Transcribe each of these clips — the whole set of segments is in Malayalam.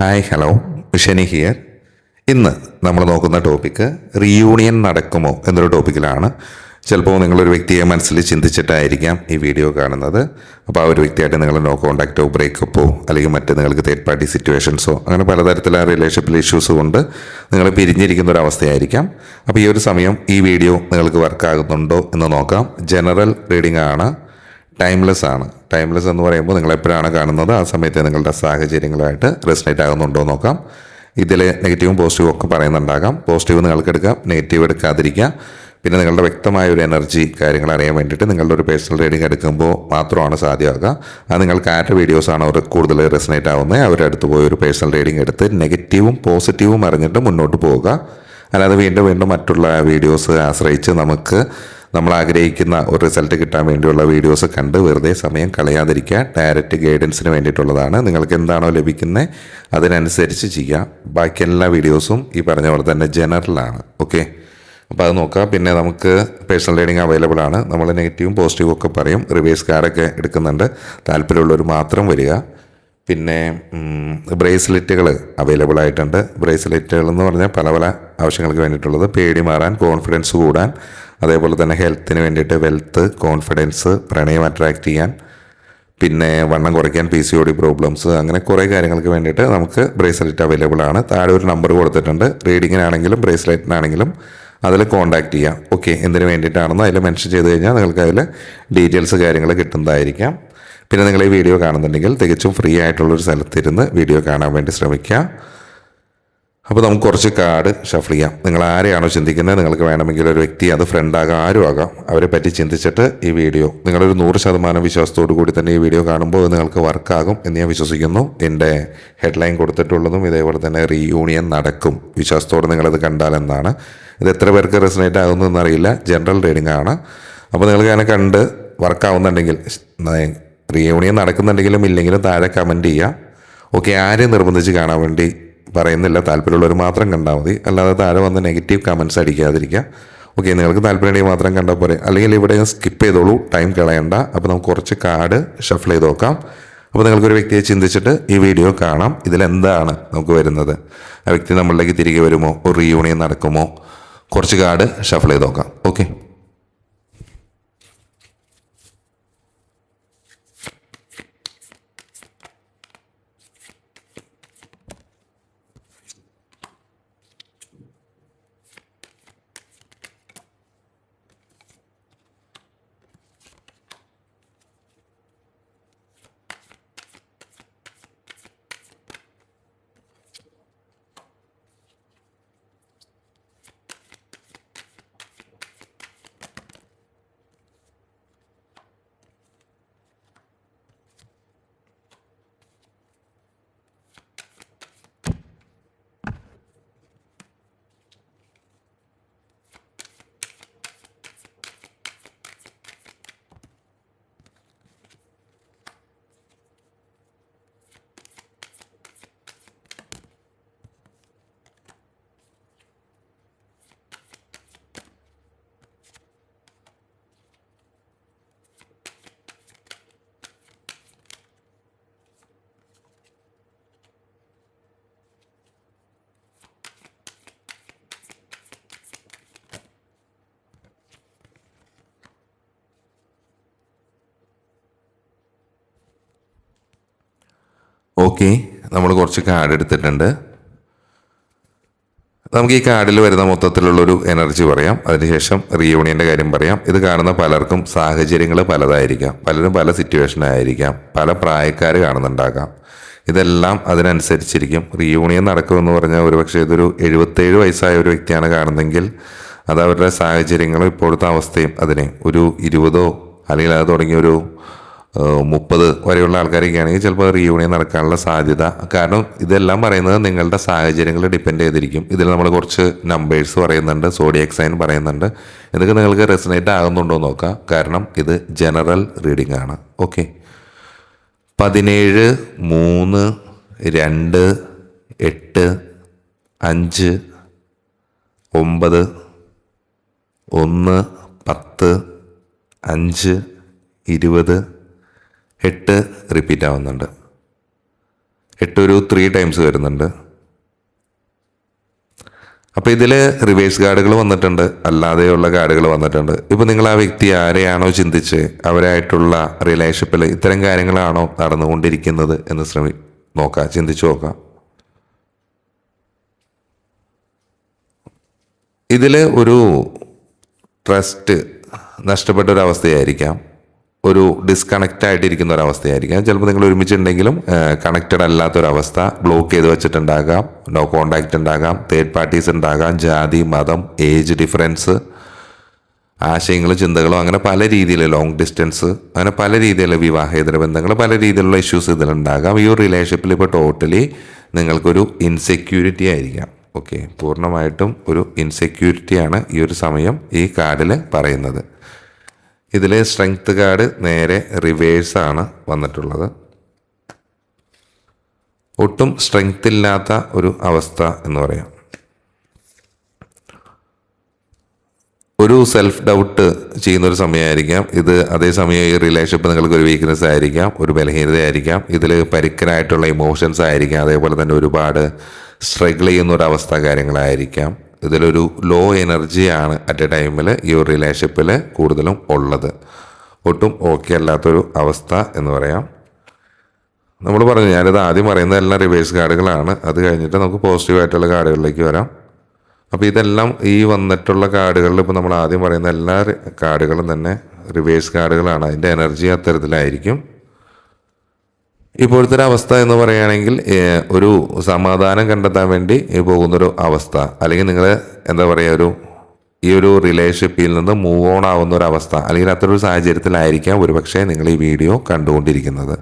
ഹായ് ഹലോ ഷെനി ഹിയർ ഇന്ന് നമ്മൾ നോക്കുന്ന ടോപ്പിക്ക് റീയൂണിയൻ നടക്കുമോ എന്നൊരു ടോപ്പിക്കിലാണ് ചിലപ്പോൾ നിങ്ങളൊരു വ്യക്തിയെ മനസ്സിൽ ചിന്തിച്ചിട്ടായിരിക്കാം ഈ വീഡിയോ കാണുന്നത്. അപ്പോൾ ആ ഒരു വ്യക്തിയായിട്ട് നിങ്ങൾ നോ കോണ്ടാക്റ്റോ ബ്രേക്കപ്പോ അല്ലെങ്കിൽ മറ്റ് നിങ്ങൾക്ക് തേർഡ് പാർട്ടി സിറ്റുവേഷൻസോ അങ്ങനെ പലതരത്തിലുള്ള റിലേഷൻഷിപ്പിൽ ഇഷ്യൂസ് കൊണ്ട് നിങ്ങൾ പിരിഞ്ഞിരിക്കുന്ന ഒരു അവസ്ഥയായിരിക്കാം. അപ്പോൾ ഈ ഒരു സമയം ഈ വീഡിയോ നിങ്ങൾക്ക് വർക്ക് ആകുന്നുണ്ടോ എന്ന് നോക്കാം. ജനറൽ റീഡിംഗ് ആണ്. ടൈംലെസ് ആണ്. ടൈംലെസ് എന്ന് പറയുമ്പോൾ നിങ്ങൾ എപ്പോഴാണ് കാണുന്നത്? ആ സമയത്ത് നിങ്ങളുടെ സാഹചര്യങ്ങളായിട്ട് റെസിനേറ്റ് ആകുന്നുണ്ടോ നോക്കാം. ഇതിൽ നെഗറ്റീവും പോസിറ്റീവും ഒക്കെ പറയുന്നുണ്ടാകാം. പോസിറ്റീവ് നിങ്ങൾക്ക് എടുക്കാം നെഗറ്റീവ് എടുക്കാതിരിക്കുക. പിന്നെ നിങ്ങളുടെ വ്യക്തമായ ഒരു എനർജി കാര്യങ്ങൾ അറിയാൻ വേണ്ടിയിട്ട് നിങ്ങളുടെ ഒരു പേഴ്സണൽ റീഡിംഗ് എടുക്കുമ്പോൾ മാത്രമാണ് സാധ്യമാകുക. അത് നിങ്ങൾക്ക് ആരുടെ വീഡിയോസാണ് അവർ കൂടുതൽ റെസിനേറ്റ് ആവുന്നത്? അവരുടെ അടുത്ത് പോയി ഒരു പേഴ്സണൽ റീഡിംഗ് എടുത്ത് നെഗറ്റീവും പോസിറ്റീവും അറിഞ്ഞിട്ട് മുന്നോട്ട് പോവുക. അല്ലാതെ വീണ്ടും വീണ്ടും മറ്റുള്ള വീഡിയോസ് ആശ്രയിച്ച് നമുക്ക് നമ്മൾ ആഗ്രഹിക്കുന്ന ഒരു റിസൾട്ട് കിട്ടാൻ വേണ്ടിയുള്ള വീഡിയോസ് കണ്ട് വെറുതെ സമയം കളയാതിരിക്കുക. ഡയറക്റ്റ് ഗൈഡൻസിന് വേണ്ടിയിട്ടുള്ളതാണ്. നിങ്ങൾക്ക് എന്താണോ ലഭിക്കുന്നത് അതിനനുസരിച്ച് ചെയ്യുക ബാക്കി എല്ലാ വീഡിയോസും ഈ പറഞ്ഞ പോലെ തന്നെ ജനറലാണ് ഓക്കെ അപ്പോൾ അത് നോക്കാം. പിന്നെ നമുക്ക് പേഴ്സണൽ റീഡിംഗ് അവൈലബിൾ ആണ്. നമ്മൾ നെഗറ്റീവും പോസിറ്റീവും ഒക്കെ പറയും. റിവേഴ്സ് കാർഡൊക്കെ എടുക്കുന്നുണ്ട്. താല്പര്യമുള്ളവർ മാത്രം വരിക. പിന്നെ ബ്രേസ്ലെറ്റുകൾ അവൈലബിൾ ആയിട്ടുണ്ട്. ബ്രേസ്ലെറ്റുകൾ എന്ന് പറഞ്ഞാൽ പല പല ആവശ്യങ്ങൾക്ക് വേണ്ടിയിട്ടുള്ളത്. പേടി മാറാൻ കോൺഫിഡൻസ് കൂടാൻ അതേപോലെ തന്നെ ഹെൽത്തിന് വേണ്ടിയിട്ട് വെൽത്ത് കോൺഫിഡൻസ് പ്രണയം അട്രാക്റ്റ് ചെയ്യാൻ പിന്നെ വണ്ണം കുറയ്ക്കാൻ P C O D problems അങ്ങനെ കുറേ കാര്യങ്ങൾക്ക് വേണ്ടിയിട്ട് നമുക്ക് ബ്രേസ്ലെറ്റ് അവൈലബിൾ ആണ്. താഴെ ഒരു നമ്പർ കൊടുത്തിട്ടുണ്ട്. റീഡിങ്ങിനാണെങ്കിലും ബ്രേസ്ലെറ്റിനാണെങ്കിലും അതിൽ കോൺടാക്റ്റ് ചെയ്യാം. ഓക്കെ എന്തിനു വേണ്ടിയിട്ടാണെന്ന് അതിൽ മെൻഷൻ ചെയ്ത് കഴിഞ്ഞാൽ നിങ്ങൾക്ക് അതിൽ ഡീറ്റെയിൽസ് കാര്യങ്ങൾ കിട്ടുന്നതായിരിക്കാം. പിന്നെ നിങ്ങൾ ഈ വീഡിയോ കാണുന്നുണ്ടെങ്കിൽ തികച്ചും ഫ്രീ ആയിട്ടുള്ളൊരു സ്ഥലത്തിരുന്ന് വീഡിയോ കാണാൻ വേണ്ടി ശ്രമിക്കുക അപ്പോൾ നമുക്ക് കുറച്ച് കാർഡ് ഷഫിൾ ചെയ്യാം. നിങ്ങൾ ആരെയാണോ ചിന്തിക്കുന്നത് നിങ്ങൾക്ക് വേണമെങ്കിൽ ഒരു വ്യക്തി അത് ഫ്രണ്ടാകാം ആരും ആകാം അവരെ പറ്റി ചിന്തിച്ചിട്ട് ഈ വീഡിയോ നിങ്ങളൊരു നൂറ് ശതമാനം വിശ്വാസത്തോടു കൂടി തന്നെ ഈ വീഡിയോ കാണുമ്പോൾ അത് നിങ്ങൾക്ക് വർക്കാകും എന്ന് ഞാൻ വിശ്വസിക്കുന്നു. എന്റെ ഹെഡ്ലൈൻ കൊടുത്തിട്ടുള്ളതും ഇതേപോലെ തന്നെ റീയൂണിയൻ നടക്കും. വിശ്വാസത്തോടെ നിങ്ങളത് കണ്ടാലെന്നാണ് ഇത് എത്ര പേർക്ക് റെസിനേറ്റ് ആകുന്നു എന്നറിയില്ല. ജനറൽ റീഡിംഗ് ആണ്. അപ്പോൾ നിങ്ങൾക്ക് അങ്ങനെ കണ്ട് വർക്കാവുന്നുണ്ടെങ്കിൽ റീയൂണിയൻ നടക്കുന്നുണ്ടെങ്കിലും ഇല്ലെങ്കിലും താഴെ കമന്റ് ചെയ്യുക. ഓക്കെ ആരെയും നിർബന്ധിച്ച് കാണാൻ വേണ്ടി പറയുന്നില്ല താല്പര്യമുള്ളവർ മാത്രം കണ്ടാൽ മതി. അല്ലാതെ താഴെ വന്ന് നെഗറ്റീവ് കമൻസ് അടിക്കാതിരിക്കുക. ഓക്കെ നിങ്ങൾക്ക് താല്പര്യമുണ്ടെങ്കിൽ മാത്രം കണ്ടാൽ പോരെ. അല്ലെങ്കിൽ ഇവിടെ സ്കിപ്പ് ചെയ്തോളൂ ടൈം കളയണ്ട. അപ്പോൾ നമുക്ക് കുറച്ച് കാർഡ് ഷഫിൾ ചെയ്ത് നോക്കാം. അപ്പോൾ നിങ്ങൾക്കൊരു വ്യക്തിയെ ചിന്തിച്ചിട്ട് ഈ വീഡിയോ കാണാം. ഇതിലെന്താണ് നമുക്ക് വരുന്നത്? ആ വ്യക്തി നമ്മളിലേക്ക് തിരികെ വരുമോ? ഒരു റീയൂണിയൻ നടക്കുമോ? കുറച്ച് കാർഡ് ഷഫിൾ ചെയ്ത് നോക്കാം. ഓക്കെ ഓക്കെ നമ്മൾ കുറച്ച് കാർഡ് എടുത്തിട്ടുണ്ട്. നമുക്ക് ഈ കാർഡിൽ വരുന്ന മൊത്തത്തിലുള്ളൊരു എനർജി പറയാം. അതിനുശേഷം റീയൂണിയന്റെ കാര്യം പറയാം. ഇത് കാണുന്ന പലർക്കും സാഹചര്യങ്ങൾ പലതായിരിക്കാം. പലരും പല സിറ്റുവേഷനായിരിക്കാം പല പ്രായക്കാർ കാണുന്നുണ്ടാകാം. ഇതെല്ലാം അതിനനുസരിച്ചിരിക്കും. റീയൂണിയൻ നടക്കുമെന്ന് പറഞ്ഞാൽ ഒരുപക്ഷെ ഇതൊരു എഴുപത്തേഴ് വയസ്സായ ഒരു വ്യക്തിയാണ് കാണുന്നതെങ്കിൽ അത് അവരുടെ സാഹചര്യങ്ങളും ഇപ്പോഴത്തെ അവസ്ഥയും അതിനെ ഒരു ഇരുപതോ അല്ലെങ്കിൽ അത് തുടങ്ങിയ ഒരു മുപ്പത് വരെയുള്ള ആൾക്കാരൊക്കെ ആണെങ്കിൽ ചിലപ്പോൾ റീയൂണിയൻ നടക്കാനുള്ള സാധ്യത. കാരണം ഇതെല്ലാം പറയുന്നത് നിങ്ങളുടെ സാഹചര്യങ്ങൾ ഡിപ്പെൻഡ് ചെയ്തിരിക്കും. ഇതിൽ നമ്മൾ കുറച്ച് നമ്പേഴ്സ് പറയുന്നുണ്ട് സോഡിയക് സൈൻ പറയുന്നുണ്ട്. ഇതൊക്കെ നിങ്ങൾക്ക് റെസിനേറ്റ് ആകുന്നുണ്ടോ നോക്കാം. കാരണം ഇത് ജനറൽ റീഡിംഗ് ആണ്. ഓക്കെ പതിനേഴ് മൂന്ന് രണ്ട് എട്ട് അഞ്ച് ഒമ്പത് ഒന്ന് പത്ത് അഞ്ച് ഇരുപത് എട്ട് റിപ്പീറ്റ് ആവുന്നുണ്ട്. എട്ട് ഒരു ത്രീ ടൈംസ് വരുന്നുണ്ട്. അപ്പോൾ ഇതിൽ റിവേഴ്സ് കാർഡുകൾ വന്നിട്ടുണ്ട്. അല്ലാതെയുള്ള കാർഡുകൾ വന്നിട്ടുണ്ട്. ഇപ്പോൾ നിങ്ങൾ ആ വ്യക്തി ആരെയാണോ ചിന്തിച്ച് അവരായിട്ടുള്ള റിലേഷൻഷിപ്പിൽ ഇത്തരം കാര്യങ്ങളാണോ നടന്നുകൊണ്ടിരിക്കുന്നത് എന്ന് ശ്രമി നോക്കാം ചിന്തിച്ചു നോക്കാം. ഇതിൽ ഒരു ട്രസ്റ്റ് നഷ്ടപ്പെട്ട ഒരു അവസ്ഥയായിരിക്കാം. ഒരു ഡിസ്കണക്റ്റ് ആയിട്ടിരിക്കുന്ന ഒരു അവസ്ഥയായിരിക്കാം. ചിലപ്പോൾ നിങ്ങൾ ഒരുമിച്ചുണ്ടെങ്കിലും കണക്റ്റഡ് അല്ലാത്തൊരവസ്ഥ ബ്ലോക്ക് ചെയ്ത് വെച്ചിട്ടുണ്ടാകാം നോ കോണ്ടാക്റ്റ് ഉണ്ടാകാം തേർഡ് പാർട്ടീസ് ഉണ്ടാകാം ജാതി മതം ഏജ് ഡിഫറൻസ് ആശയങ്ങളും ചിന്തകളും അങ്ങനെ പല രീതിയിൽ ലോങ് ഡിസ്റ്റൻസ് അങ്ങനെ പല രീതിയിലുള്ള വിവാഹേതര ബന്ധങ്ങൾ പല രീതിയിലുള്ള ഇഷ്യൂസ് ഇതിലുണ്ടാകാം. ഈ ഒരു റിലേഷൻഷിപ്പിൽ ഇപ്പോൾ ടോട്ടലി നിങ്ങൾക്കൊരു ഇൻസെക്യൂരിറ്റി ആയിരിക്കാം. ഓക്കെ പൂർണമായിട്ടും ഒരു ഇൻസെക്യൂരിറ്റിയാണ് ഈ ഒരു സമയം ഈ കാർഡിൽ പറയുന്നത്. ഇതിൽ സ്ട്രെങ്ത് കാർഡ് നേരെ റിവേഴ്സാണ് വന്നിട്ടുള്ളത്. ഒട്ടും സ്ട്രെങ്ത് ഇല്ലാത്ത ഒരു അവസ്ഥ എന്ന് പറയാം. ഒരു സെൽഫ് ഡൗട്ട് ചെയ്യുന്ന ഒരു സമയമായിരിക്കാം. ഇത് അതേസമയം ഈ റിലേഷൻഷിപ്പ് നിങ്ങൾക്ക് ഒരു വീക്ക്നെസ് ആയിരിക്കാം ഒരു ബലഹീനതയായിരിക്കാം. ഇതിൽ പരിക്കനായിട്ടുള്ള ഇമോഷൻസ് ആയിരിക്കാം. അതേപോലെ തന്നെ ഒരുപാട് സ്ട്രഗിൾ ചെയ്യുന്ന ഒരു അവസ്ഥ കാര്യങ്ങളായിരിക്കാം. ഇതിലൊരു ലോ എനർജിയാണ് അറ്റ് എ ടൈമിൽ ഈ ഒരു റിലേഷൻഷിപ്പിൽ കൂടുതലും ഉള്ളത്. ഒട്ടും ഓക്കെ അല്ലാത്തൊരു അവസ്ഥ എന്ന് പറയാം. നമ്മൾ പറഞ്ഞു ഞാനിത് ആദ്യം പറയുന്നത് എല്ലാം റിവേഴ്സ് കാർഡുകളാണ്. അത് കഴിഞ്ഞിട്ട് നമുക്ക് പോസിറ്റീവായിട്ടുള്ള കാർഡുകളിലേക്ക് വരാം. അപ്പോൾ ഇതെല്ലാം ഈ വന്നിട്ടുള്ള കാർഡുകളിൽ ഇപ്പോൾ നമ്മൾ ആദ്യം പറയുന്ന എല്ലാ കാർഡുകളും തന്നെ റിവേഴ്സ് കാർഡുകളാണ്. അതിന്റെ എനർജി അത്തരത്തിലായിരിക്കും. ഇപ്പോഴത്തെ ഒരു അവസ്ഥ എന്ന് പറയുകയാണെങ്കിൽ ഒരു സമാധാനം കണ്ടെത്താൻ വേണ്ടി പോകുന്നൊരു അവസ്ഥ. അല്ലെങ്കിൽ നിങ്ങൾ എന്താ പറയുക ഒരു ഈ ഒരു റിലേഷൻഷിപ്പിൽ നിന്ന് മൂവ് ഓൺ ആവുന്ന ഒരു അവസ്ഥ അല്ലെങ്കിൽ അത്തരം ഒരു സാഹചര്യത്തിലായിരിക്കാം ഒരുപക്ഷെ നിങ്ങൾ ഈ വീഡിയോ കണ്ടുകൊണ്ടിരിക്കുന്നത്.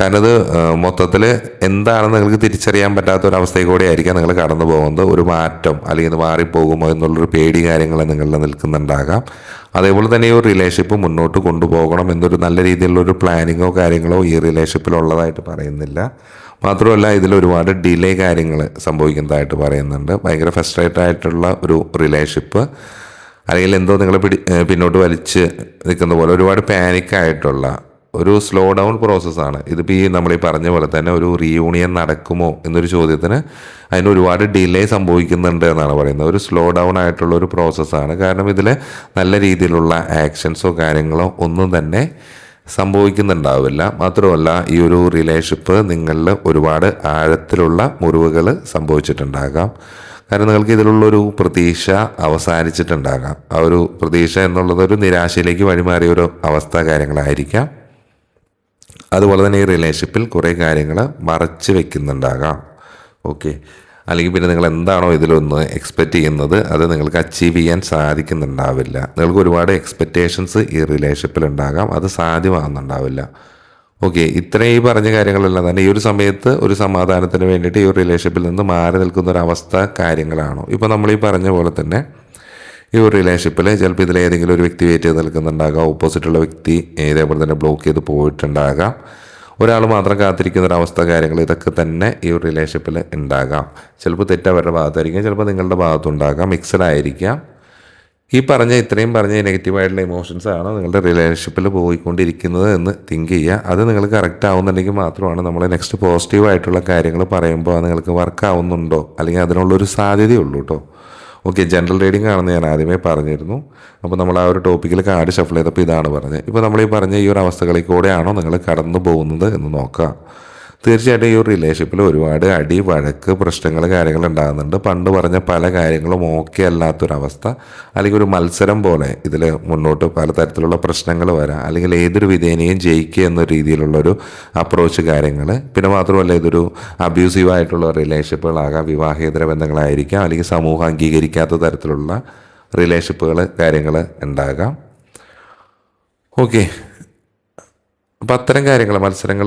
കാരണം ഇത് മൊത്തത്തിൽ എന്താണെന്ന് നിങ്ങൾക്ക് തിരിച്ചറിയാൻ പറ്റാത്ത ഒരു അവസ്ഥയിൽ കൂടെ ആയിരിക്കാം നിങ്ങൾ കടന്നു പോകുന്നത്. ഒരു മാറ്റം അല്ലെങ്കിൽ ഇത് മാറിപ്പോകുമോ എന്നുള്ളൊരു പേടി കാര്യങ്ങൾ നിങ്ങളിൽ നിൽക്കുന്നുണ്ടാകാം. അതേപോലെ തന്നെ ഈ ഒരു റിലേഷൻഷിപ്പ് മുന്നോട്ട് കൊണ്ടുപോകണം എന്നൊരു നല്ല രീതിയിലുള്ള ഒരു പ്ലാനിങ്ങോ കാര്യങ്ങളോ ഈ റിലേഷൻഷിപ്പിൽ ഉള്ളതായിട്ട് പറയുന്നില്ല. മാത്രമല്ല ഇതിൽ ഒരുപാട് ഡിലേ കാര്യങ്ങൾ സംഭവിക്കുന്നതായിട്ട് പറയുന്നുണ്ട്. ഭയങ്കര ഫസ്ട്രേറ്റഡ് ആയിട്ടുള്ള ഒരു റിലേഷൻഷിപ്പ് അല്ലെങ്കിൽ എന്തോ നിങ്ങളെ പിടി പിന്നോട്ട് വലിച്ച് നിൽക്കുന്ന പോലെ ഒരുപാട് പാനിക് ആയിട്ടുള്ള ഒരു സ്ലോ ഡൗൺ പ്രോസസ്സാണ് ഇതിപ്പോൾ ഈ നമ്മൾ ഈ പറഞ്ഞ പോലെ തന്നെ ഒരു റീയൂണിയൻ നടക്കുമോ എന്നൊരു ചോദ്യത്തിന് അതിന് ഒരുപാട് ഡിലേ സംഭവിക്കുന്നുണ്ട് എന്നാണ് പറയുന്നത്. ഒരു സ്ലോ ഡൗൺ ആയിട്ടുള്ള ഒരു പ്രോസസ്സാണ് കാരണം ഇതിൽ നല്ല രീതിയിലുള്ള ആക്ഷൻസോ കാര്യങ്ങളോ ഒന്നും തന്നെ സംഭവിക്കുന്നുണ്ടാവില്ല. മാത്രമല്ല ഈ ഒരു റിലേഷൻഷിപ്പ് നിങ്ങളിൽ ഒരുപാട് ആഴത്തിലുള്ള മുറിവുകൾ സംഭവിച്ചിട്ടുണ്ടാകാം. കാരണം നിങ്ങൾക്ക് ഇതിലുള്ളൊരു പ്രതീക്ഷ അവസാനിച്ചിട്ടുണ്ടാകാം. ആ ഒരു പ്രതീക്ഷ എന്നുള്ളത് ഒരു നിരാശയിലേക്ക് വഴിമാറിയ ഒരു അവസ്ഥ കാര്യങ്ങളായിരിക്കാം. അതുപോലെ തന്നെ ഈ റിലേഷൻഷിപ്പിൽ കുറേ കാര്യങ്ങൾ മറച്ച് വെക്കുന്നുണ്ടാകാം. ഓക്കെ അല്ലെങ്കിൽ പിന്നെ നിങ്ങൾ എന്താണോ ഇതിലൊന്ന് എക്സ്പെക്റ്റ് ചെയ്യുന്നത് അത് നിങ്ങൾക്ക് അച്ചീവ് ചെയ്യാൻ സാധിക്കുന്നുണ്ടാവില്ല. നിങ്ങൾക്ക് ഒരുപാട് എക്സ്പെക്റ്റേഷൻസ് ഈ റിലേഷൻഷിപ്പിൽ ഉണ്ടാകാം. അത് സാധ്യമാകുന്നുണ്ടാവില്ല. ഓക്കെ ഇത്രയും ഈ പറഞ്ഞ കാര്യങ്ങളെല്ലാം തന്നെ ഈ ഒരു സമയത്ത് ഒരു സമാധാനത്തിന് വേണ്ടിയിട്ട് ഈ ഒരു റിലേഷൻഷിപ്പിൽ നിന്ന് മാറി നിൽക്കുന്ന ഒരു അവസ്ഥ കാര്യങ്ങളാണോ. ഇപ്പോൾ നമ്മൾ ഈ പറഞ്ഞ പോലെ തന്നെ ഈ ഒരു റിലേഷൻഷിപ്പിൽ ചിലപ്പോൾ ഇതിൽ ഏതെങ്കിലും ഒരു വ്യക്തി വെയിറ്റ് ചെയ്ത് നിൽക്കുന്നുണ്ടാകാം. ഓപ്പോസിറ്റുള്ള വ്യക്തി ഇതേപോലെ തന്നെ ബ്ലോക്ക് ചെയ്ത് പോയിട്ടുണ്ടാകാം. ഒരാൾ മാത്രം കാത്തിരിക്കുന്ന ഒരു അവസ്ഥ കാര്യങ്ങൾ ഇതൊക്കെ തന്നെ ഈ ഒരു റിലേഷൻഷിപ്പിൽ ഉണ്ടാകാം. ചിലപ്പോൾ തെറ്റ് അവരുടെ ഭാഗത്തായിരിക്കും ചിലപ്പോൾ നിങ്ങളുടെ ഭാഗത്തുണ്ടാകാം മിക്സഡ് ആയിരിക്കാം. ഈ പറഞ്ഞ ഇത്രയും പറഞ്ഞ നെഗറ്റീവായിട്ടുള്ള ഇമോഷൻസ് ആണ് നിങ്ങളുടെ റിലേഷൻഷിപ്പിൽ പോയിക്കൊണ്ടിരിക്കുന്നത് എന്ന് തിങ്ക് ചെയ്യുക. അത് നിങ്ങൾ കറക്റ്റ് ആവുന്നുണ്ടെങ്കിൽ മാത്രമാണ് നമ്മൾ നെക്സ്റ്റ് പോസിറ്റീവായിട്ടുള്ള കാര്യങ്ങൾ പറയുമ്പോൾ നിങ്ങൾക്ക് വർക്ക് ആവുന്നുണ്ടോ? അല്ലെങ്കിൽ അതിനുള്ളൊരു സാധ്യതയുള്ളൂ കേട്ടോ ഓക്കെ ജനറൽ റീഡിംഗ് ആണെന്ന് ഞാൻ ആദ്യമേ പറഞ്ഞിരുന്നു. അപ്പോൾ നമ്മൾ ആ ഒരു ടോപ്പിക്കിൽ കാർഡ് ഷഫിൾ ചെയ്തപ്പോൾ ഇതാണ് പറഞ്ഞത്. ഇപ്പോൾ നമ്മൾ ഈ പറഞ്ഞ ഈ ഒരു അവസ്ഥകളിൽ കൂടെയാണോ നിങ്ങൾ കടന്നു പോകുന്നത് എന്ന് നോക്കാം. തീർച്ചയായിട്ടും ഈ ഒരു റിലേഷൻഷിപ്പിൽ ഒരുപാട് അടി വഴക്ക് പ്രശ്നങ്ങൾ കാര്യങ്ങൾ ഉണ്ടാകുന്നുണ്ട്. പണ്ട് പറഞ്ഞ പല കാര്യങ്ങളും ഓക്കെ അല്ലാത്തൊരവസ്ഥ. അല്ലെങ്കിൽ ഒരു മത്സരം പോലെ ഇതിൽ മുന്നോട്ട് പലതരത്തിലുള്ള പ്രശ്നങ്ങൾ വരാം. അല്ലെങ്കിൽ ഏതൊരു വിധേനയും ജയിക്കുക എന്ന രീതിയിലുള്ളൊരു അപ്രോച്ച് കാര്യങ്ങൾ. പിന്നെ മാത്രമല്ല ഇതൊരു അബ്യൂസീവ് ആയിട്ടുള്ള റിലേഷൻഷിപ്പുകളാകാം വിവാഹേതര ബന്ധങ്ങളായിരിക്കാം. അല്ലെങ്കിൽ സമൂഹം അംഗീകരിക്കാത്ത തരത്തിലുള്ള റിലേഷൻഷിപ്പുകൾ കാര്യങ്ങൾ ഉണ്ടാകാം. ഓക്കെ അപ്പോൾ അത്തരം കാര്യങ്ങൾ മത്സരങ്ങൾ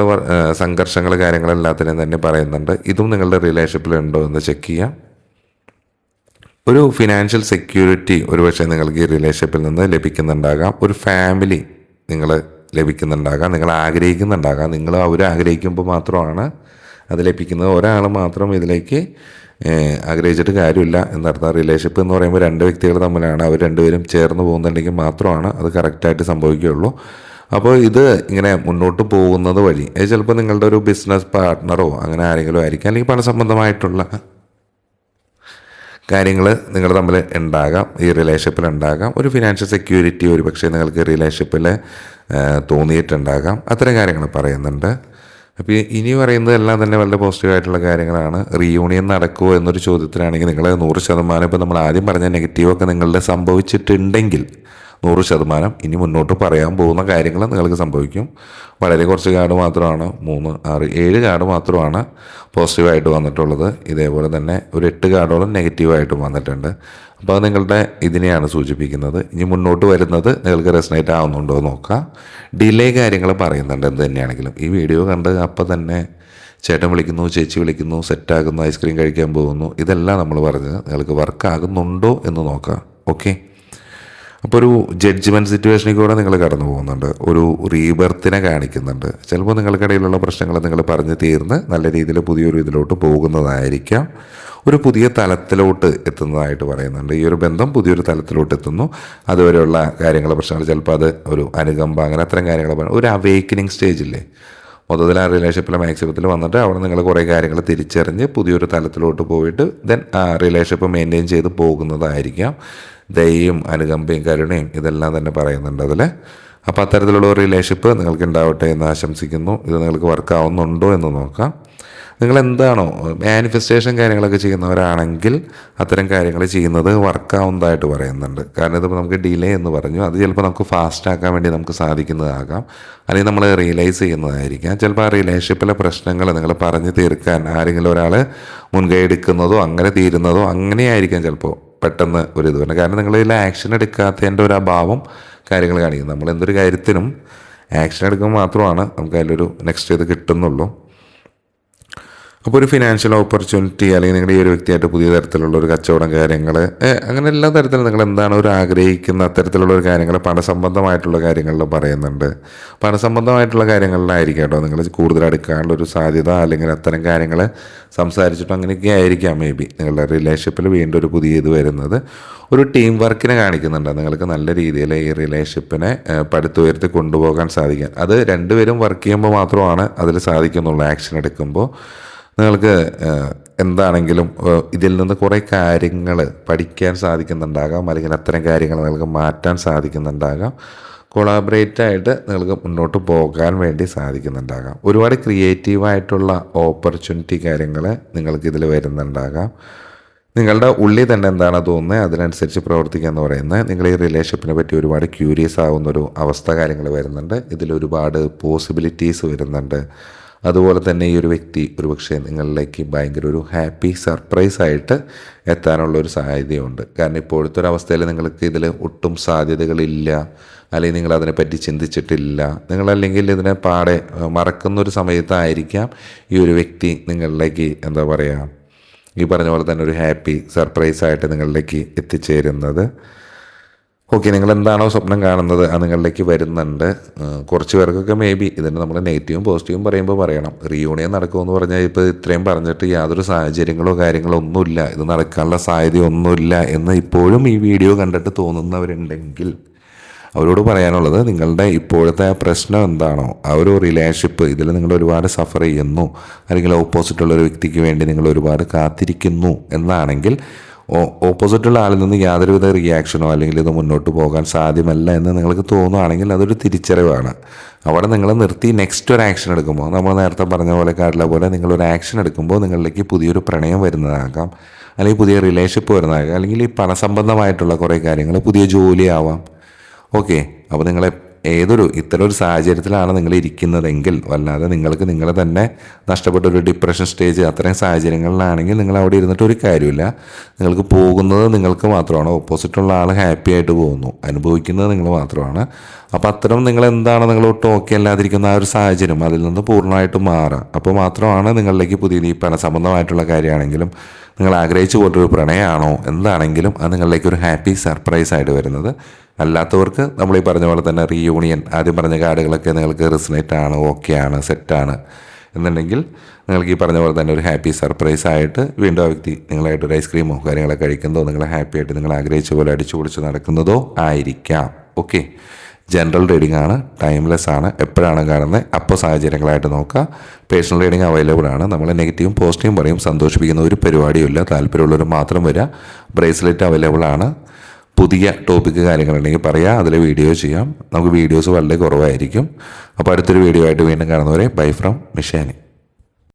സംഘർഷങ്ങൾ കാര്യങ്ങളെല്ലാത്തിനും തന്നെ പറയുന്നുണ്ട്. ഇതും നിങ്ങളുടെ റിലേഷൻഷിപ്പിൽ ഉണ്ടോ എന്ന് ചെക്ക് ചെയ്യാം. ഒരു ഫിനാൻഷ്യൽ സെക്യൂരിറ്റി ഒരുപക്ഷെ നിങ്ങൾക്ക് ഈ റിലേഷൻഷിപ്പിൽ നിന്ന് ലഭിക്കുന്നുണ്ടാകാം. ഒരു ഫാമിലി നിങ്ങൾ ലഭിക്കുന്നുണ്ടാകാം. നിങ്ങൾ ആഗ്രഹിക്കുന്നുണ്ടാകാം. നിങ്ങൾ അവർ ആഗ്രഹിക്കുമ്പോൾ മാത്രമാണ് അത് ലഭിക്കുന്നത്. ഒരാൾ മാത്രം ഇതിലേക്ക് ആഗ്രഹിച്ചിട്ട് കാര്യമില്ല എന്നർത്ഥം. റിലേഷൻഷിപ്പ് എന്ന് പറയുമ്പോൾ രണ്ട് വ്യക്തികൾ തമ്മിലാണ്. അവർ രണ്ടുപേരും ചേർന്ന് പോകുന്നുണ്ടെങ്കിൽ മാത്രമാണ് അത് കറക്റ്റായിട്ട് സംഭവിക്കുകയുള്ളൂ. അപ്പോൾ ഇത് ഇങ്ങനെ മുന്നോട്ട് പോകുന്നത് വഴി അത് ചിലപ്പോൾ നിങ്ങളുടെ ഒരു ബിസിനസ് പാർട്ട്ണറോ അങ്ങനെ ആരെങ്കിലും ആയിരിക്കും അല്ലെങ്കിൽ പണസംബന്ധമായിട്ടുള്ള കാര്യങ്ങൾ നിങ്ങൾ തമ്മിൽ ഉണ്ടാകാം ഈ റിലേഷൻഷിപ്പിൽ ഉണ്ടാകാം. ഒരു ഫിനാൻഷ്യൽ സെക്യൂരിറ്റി ഒരു പക്ഷേ നിങ്ങൾക്ക് റിലേഷൻഷിപ്പിൽ തോന്നിയിട്ടുണ്ടാകാം. അത്തരം കാര്യങ്ങൾ പറയുന്നുണ്ട്. അപ്പോൾ ഇനി പറയുന്നത് എല്ലാം തന്നെ വളരെ പോസിറ്റീവായിട്ടുള്ള കാര്യങ്ങളാണ്. റീയൂണിയൻ നടക്കുമോ എന്നൊരു ചോദ്യത്തിനാണെങ്കിൽ നിങ്ങൾ നൂറ് ശതമാനം ഇപ്പോൾ നമ്മൾ ആദ്യം പറഞ്ഞ നെഗറ്റീവൊക്കെ നിങ്ങളുടെ സംഭവിച്ചിട്ടുണ്ടെങ്കിൽ നൂറ് ശതമാനം ഇനി മുന്നോട്ട് പറയാൻ പോകുന്ന കാര്യങ്ങൾ നിങ്ങൾക്ക് സംഭവിക്കും. വളരെ കുറച്ച് കാർഡ് മാത്രമാണ് മൂന്ന് ആറ് ഏഴ് കാർഡ് മാത്രമാണ് പോസിറ്റീവായിട്ട് വന്നിട്ടുള്ളത്. ഇതേപോലെ തന്നെ ഒരു എട്ട് കാർഡോളം നെഗറ്റീവായിട്ടും വന്നിട്ടുണ്ട്. അപ്പോൾ അത് നിങ്ങളുടെ ഇതിനെയാണ് സൂചിപ്പിക്കുന്നത്. ഇനി മുന്നോട്ട് വരുന്നത് നിങ്ങൾക്ക് റെസനേറ്റ് ആവുന്നുണ്ടോ എന്ന് നോക്കാം. ഡിലേ കാര്യങ്ങൾ പറയുന്നുണ്ട് എന്ത് തന്നെയാണെങ്കിലും. ഈ വീഡിയോ കണ്ട് അപ്പോൾ തന്നെ ചേട്ടൻ വിളിക്കുന്നു ചേച്ചി വിളിക്കുന്നു സെറ്റാകുന്നു ഐസ്ക്രീം കഴിക്കാൻ പോകുന്നു. ഇതെല്ലാം നമ്മൾ പറഞ്ഞത് നിങ്ങൾക്ക് വർക്ക് ആകുന്നുണ്ടോ എന്ന് നോക്കാം. ഓക്കെ അപ്പോൾ ഒരു ജഡ്ജ്മെന്റ് സിറ്റുവേഷനിൽ കൂടെ നിങ്ങൾ കടന്നു പോകുന്നുണ്ട്. ഒരു റീബർത്തിനെ കാണിക്കുന്നുണ്ട്. ചിലപ്പോൾ നിങ്ങൾക്കിടയിലുള്ള പ്രശ്നങ്ങൾ നിങ്ങൾ പറഞ്ഞു തീർന്ന് നല്ല രീതിയിൽ പുതിയൊരു ഇതിലോട്ട് പോകുന്നതായിരിക്കാം. ഒരു പുതിയ തലത്തിലോട്ട് എത്തുന്നതായിട്ട് പറയുന്നുണ്ട്. ഈ ഒരു ബന്ധം പുതിയൊരു തലത്തിലോട്ട് എത്തുന്നു. അതുവരെയുള്ള കാര്യങ്ങൾ പ്രശ്നങ്ങൾ ചിലപ്പോൾ അത് ഒരു അനുകമ്പ അങ്ങനെ അത്തരം കാര്യങ്ങൾ ഒരു അവേക്കനിങ് സ്റ്റേജില്ലേ മൊത്തത്തിൽ ആ റിലേഷൻഷിപ്പിലെ മാക്സിമത്തിൽ വന്നിട്ട് അവിടെ നിങ്ങൾ കുറേ കാര്യങ്ങൾ തിരിച്ചറിഞ്ഞ് പുതിയൊരു തലത്തിലോട്ട് പോയിട്ട് ദെൻ ആ റിലേഷൻഷിപ്പ് മെയിന്റെയിൻ ചെയ്ത് പോകുന്നതായിരിക്കാം. ദയയും അനുകമ്പയും കരുണയും ഇതെല്ലാം തന്നെ പറയുന്നുണ്ട് അതിൽ അപ്പോൾ അത്തരത്തിലുള്ള ഒരു റിലേഷൻഷിപ്പ് നിങ്ങൾക്ക് ഉണ്ടാവട്ടെ എന്ന് ആശംസിക്കുന്നു. ഇത് നിങ്ങൾക്ക് വർക്കാവുന്നുണ്ടോ എന്ന് നോക്കാം. നിങ്ങൾ എന്താണോ മാനിഫെസ്റ്റേഷൻ കാര്യങ്ങളൊക്കെ ചെയ്യുന്നവരാണെങ്കിൽ അത്തരം കാര്യങ്ങൾ ചെയ്യുന്നത് വർക്കാവുന്നതായിട്ട് പറയുന്നുണ്ട്. കാരണം ഇതിപ്പോൾ നമുക്ക് ഡിലേ എന്ന് പറഞ്ഞു. അത് ചിലപ്പോൾ നമുക്ക് ഫാസ്റ്റ് ആക്കാൻ വേണ്ടി നമുക്ക് സാധിക്കുന്നതാകാം. അല്ലെങ്കിൽ നമ്മൾ റിയലൈസ് ചെയ്യുന്നതായിരിക്കാം. ചിലപ്പോൾ ആ റിലേഷൻഷിപ്പിലെ പ്രശ്നങ്ങൾ നിങ്ങൾ പറഞ്ഞു തീർക്കാൻ ആരെങ്കിലും ഒരാൾ മുൻകൈ എടുക്കുന്നതോ അങ്ങനെ തീരുന്നതോ അങ്ങനെയായിരിക്കാം ചിലപ്പോൾ പെട്ടെന്ന് ഒരു ഇത് വരുന്നത്. കാരണം നിങ്ങൾ ഇതിൽ ആക്ഷൻ എടുക്കാത്തതിന്റെ ഒരു അഭാവം കാര്യങ്ങൾ കാണിക്കുന്നു. നമ്മൾ എന്തൊരു കാര്യത്തിനും ആക്ഷൻ എടുക്കുമ്പോൾ മാത്രമാണ് നമുക്ക് അതിലൊരു നെക്സ്റ്റ് ഇത് കിട്ടുന്നുള്ളൂ. അപ്പോൾ ഒരു ഫിനാൻഷ്യൽ ഓപ്പർച്യൂണിറ്റി അല്ലെങ്കിൽ നിങ്ങളുടെ ഈ ഒരു വ്യക്തിയായിട്ട് പുതിയ തരത്തിലുള്ള ഒരു കച്ചവടം കാര്യങ്ങൾ അങ്ങനെ എല്ലാ തരത്തിലും നിങ്ങൾ എന്താണ് ഒരു ആഗ്രഹിക്കുന്ന അത്തരത്തിലുള്ള ഒരു കാര്യങ്ങൾ പണസംബന്ധമായിട്ടുള്ള കാര്യങ്ങളിൽ പറയുന്നുണ്ട്. പണസംബന്ധമായിട്ടുള്ള കാര്യങ്ങളിലായിരിക്കും കേട്ടോ നിങ്ങൾ കൂടുതൽ അടുക്കാനുള്ള ഒരു സാധ്യത അല്ലെങ്കിൽ അത്തരം കാര്യങ്ങൾ സംസാരിച്ചിട്ട് അങ്ങനെയൊക്കെ ആയിരിക്കാം മേ ബി നിങ്ങളുടെ റിലേഷൻഷിപ്പിൽ വീണ്ടും ഒരു പുതിയ ഇത് വരുന്നത്. ഒരു ടീം വർക്കിനെ കാണിക്കുന്നുണ്ട്. നിങ്ങൾക്ക് നല്ല രീതിയിൽ ഈ റിലേഷൻഷിപ്പിനെ പടുത്തുയർത്തി കൊണ്ടുപോകാൻ സാധിക്കാൻ അത് രണ്ടുപേരും വർക്ക് ചെയ്യുമ്പോൾ മാത്രമാണ് അതിൽ സാധിക്കുന്നുള്ളൂ. ആക്ഷൻ എടുക്കുമ്പോൾ നിങ്ങൾക്ക് എന്താണെങ്കിലും ഇതിൽ നിന്ന് കുറേ കാര്യങ്ങൾ പഠിക്കാൻ സാധിക്കുന്നുണ്ടാകാം അല്ലെങ്കിൽ അത്തരം കാര്യങ്ങൾ നിങ്ങൾക്ക് മാറ്റാൻ സാധിക്കുന്നുണ്ടാകാം കൊളാബറേറ്റ് ആയിട്ട് നിങ്ങൾക്ക് മുന്നോട്ട് പോകാൻ വേണ്ടി സാധിക്കുന്നുണ്ടാകാം. ഒരുപാട് ക്രിയേറ്റീവായിട്ടുള്ള ഓപ്പർച്യൂണിറ്റി കാര്യങ്ങൾ നിങ്ങൾക്ക് ഇതിൽ വരുന്നുണ്ടാകാം. നിങ്ങളുടെ ഉള്ളിൽ തന്നെ എന്താണ് തോന്നുന്നത്? അതിനനുസരിച്ച് പ്രവർത്തിക്കുക എന്ന് പറയുന്നത്. നിങ്ങൾ ഈ റിലേഷൻഷിപ്പിനെ പറ്റി ഒരുപാട് ക്യൂരിയസ് ആവുന്ന ഒരു അവസ്ഥ കാര്യങ്ങൾ വരുന്നുണ്ട്. ഇതിൽ ഒരുപാട് പോസിബിലിറ്റീസ് വരുന്നുണ്ട്. അതുപോലെ തന്നെ ഈ ഒരു വ്യക്തി ഒരുപക്ഷെ നിങ്ങളിലേക്ക് ഭയങ്കര ഒരു ഹാപ്പി സർപ്രൈസ് ആയിട്ട് എത്താനുള്ള ഒരു സാധ്യതയുണ്ട്. കാരണം ഇപ്പോഴത്തെ ഒരു അവസ്ഥയിൽ നിങ്ങൾക്ക് ഇതിൽ ഒട്ടും സാധ്യതകളില്ല. അല്ലെങ്കിൽ നിങ്ങൾ അതിനെപ്പറ്റി ചിന്തിച്ചിട്ടില്ല. നിങ്ങളല്ലെങ്കിൽ ഇതിനെ പാടെ മറക്കുന്നൊരു സമയത്തായിരിക്കാം ഈ ഒരു വ്യക്തി നിങ്ങളിലേക്ക് എന്താ പറയുക ഈ പറഞ്ഞ പോലെ തന്നെ ഒരു ഹാപ്പി സർപ്രൈസ് ആയിട്ട് നിങ്ങളിലേക്ക് എത്തിച്ചേരുന്നത്. ഓക്കെ നിങ്ങൾ എന്താണോ സ്വപ്നം കാണുന്നത് അത് നിങ്ങളിലേക്ക് വരുന്നുണ്ട്. കുറച്ച് പേർക്കൊക്കെ മേ ബി ഇതിന് നമ്മൾ നെഗറ്റീവും പോസിറ്റീവും പറയുമ്പോൾ പറയണം. റീയൂണിയൻ നടക്കുമെന്ന് പറഞ്ഞാൽ ഇപ്പോൾ ഇത്രയും പറഞ്ഞിട്ട് യാതൊരു സാഹചര്യങ്ങളോ കാര്യങ്ങളോ ഒന്നുമില്ല. ഇത് നടക്കാനുള്ള സാധ്യതയൊന്നുമില്ല എന്ന് ഇപ്പോഴും ഈ വീഡിയോ കണ്ടിട്ട് തോന്നുന്നവരുണ്ടെങ്കിൽ അവരോട് പറയാനുള്ളത് നിങ്ങളുടെ ഇപ്പോഴത്തെ പ്രശ്നം എന്താണോ ആ ഒരു റിലേഷൻഷിപ്പ് ഇതിൽ നിങ്ങൾ ഒരുപാട് സഫർ ചെയ്യുന്നു. അല്ലെങ്കിൽ ഓപ്പോസിറ്റുള്ള ഒരു വ്യക്തിക്ക് വേണ്ടി നിങ്ങൾ ഒരുപാട് കാത്തിരിക്കുന്നു. എന്നാണെങ്കിൽ ഓപ്പോസിറ്റുള്ള ആളിൽ നിന്ന് യാതൊരുവിധ റിയാക്ഷനോ അല്ലെങ്കിൽ ഇത് മുന്നോട്ട് പോകാൻ സാധ്യമല്ല എന്ന് നിങ്ങൾക്ക് തോന്നുകയാണെങ്കിൽ അതൊരു തിരിച്ചറിവാണ്. അവിടെ നിങ്ങൾ നിർത്തി നെക്സ്റ്റ് ഒരു ആക്ഷൻ എടുക്കുമ്പോൾ നമ്മൾ നേരത്തെ പറഞ്ഞ പോലെ കാട്ടിലെ പോലെ നിങ്ങളൊരു ആക്ഷൻ എടുക്കുമ്പോൾ നിങ്ങളിലേക്ക് പുതിയൊരു പ്രണയം വരുന്നതാകാം. അല്ലെങ്കിൽ പുതിയ റിലേഷൻഷിപ്പ് വരുന്നതാകാം. അല്ലെങ്കിൽ ഈ പണസംബന്ധമായിട്ടുള്ള കുറേ കാര്യങ്ങൾ പുതിയ ജോലിയാവാം ഓക്കെ അപ്പോൾ നിങ്ങളെ ഏതൊരു ഇത്തരം ഒരു സാഹചര്യത്തിലാണ് നിങ്ങൾ ഇരിക്കുന്നതെങ്കിൽ വല്ലാതെ നിങ്ങൾക്ക് നിങ്ങളെ തന്നെ നഷ്ടപ്പെട്ട ഒരു ഡിപ്രഷൻ സ്റ്റേജ് അത്തരം സാഹചര്യങ്ങളിലാണെങ്കിൽ നിങ്ങൾ അവിടെ ഇരുന്നിട്ട് ഒരു കാര്യമില്ല. നിങ്ങൾക്ക് പോകുന്നത് നിങ്ങൾക്ക് മാത്രമാണ്. ഓപ്പോസിറ്റുള്ള ആൾ ഹാപ്പി ആയിട്ട് പോകുന്നു. അനുഭവിക്കുന്നത് നിങ്ങൾ മാത്രമാണ്. അപ്പോൾ അത്തരം നിങ്ങൾ എന്താണ് നിങ്ങൾ ഒട്ടും ഓക്കെ അല്ലാതിരിക്കുന്ന ആ ഒരു സാഹചര്യം അതിൽ നിന്ന് പൂർണമായിട്ട് മാറുക. അപ്പോൾ മാത്രമാണ് നിങ്ങളിലേക്ക് പുതിയ ഈ പണസംബന്ധമായിട്ടുള്ള കാര്യമാണെങ്കിലും നിങ്ങൾ ആഗ്രഹിച്ചു പോലൊരു പ്രണയമാണോ എന്താണെങ്കിലും അത് നിങ്ങളിലേക്ക് ഒരു ഹാപ്പി സർപ്രൈസ് ആയിട്ട് വരുന്നത്. അല്ലാത്തവർക്ക് നമ്മൾ ഈ പറഞ്ഞ പോലെ തന്നെ റീയൂണിയൻ ആദ്യം പറഞ്ഞ കാർഡുകളൊക്കെ നിങ്ങൾക്ക് റിസനേറ്റ് ആണ് ഓക്കെ ആണ് സെറ്റാണ് എന്നുണ്ടെങ്കിൽ നിങ്ങൾക്ക് ഈ പറഞ്ഞ പോലെ തന്നെ ഒരു ഹാപ്പി സർപ്രൈസ് ആയിട്ട് വീണ്ടും ആ വ്യക്തി നിങ്ങളായിട്ട് ഒരു ഐസ്ക്രീമോ കാര്യങ്ങളൊക്കെ കഴിക്കുന്നതോ നിങ്ങളെ ഹാപ്പി ആയിട്ട് നിങ്ങൾ ആഗ്രഹിച്ച പോലെ അടിച്ചു പൊളിച്ച് നടക്കുന്നതോ ആയിരിക്കാം. ഓക്കെ ജനറൽ റീഡിംഗ് ആണ് ടൈംലെസ് ആണ് എപ്പോഴാണ് കാണുന്നത് അപ്പോൾ സാഹചര്യങ്ങളായിട്ട് നോക്കുക. പേഴ്സണൽ റീഡിംഗ് അവൈലബിൾ ആണ്. നമ്മൾ നെഗറ്റീവും പോസിറ്റീവും പറയും സന്തോഷിപ്പിക്കുന്ന ഒരു പരിപാടിയും ഇല്ല താല്പര്യമുള്ളവർ മാത്രം വരിക. ബ്രേസ്ലെറ്റ് അവൈലബിൾ ആണ്. പുതിയ ടോപ്പിക്ക് കാര്യങ്ങളുണ്ടെങ്കിൽ പറയാം അതിൽ വീഡിയോ ചെയ്യാം. നമുക്ക് വീഡിയോസ് വളരെ കുറവായിരിക്കും. അപ്പോൾ അടുത്തൊരു വീഡിയോ ആയിട്ട് വീണ്ടും കാണുന്നവരെ ബൈ ഫ്രം മിഷാനി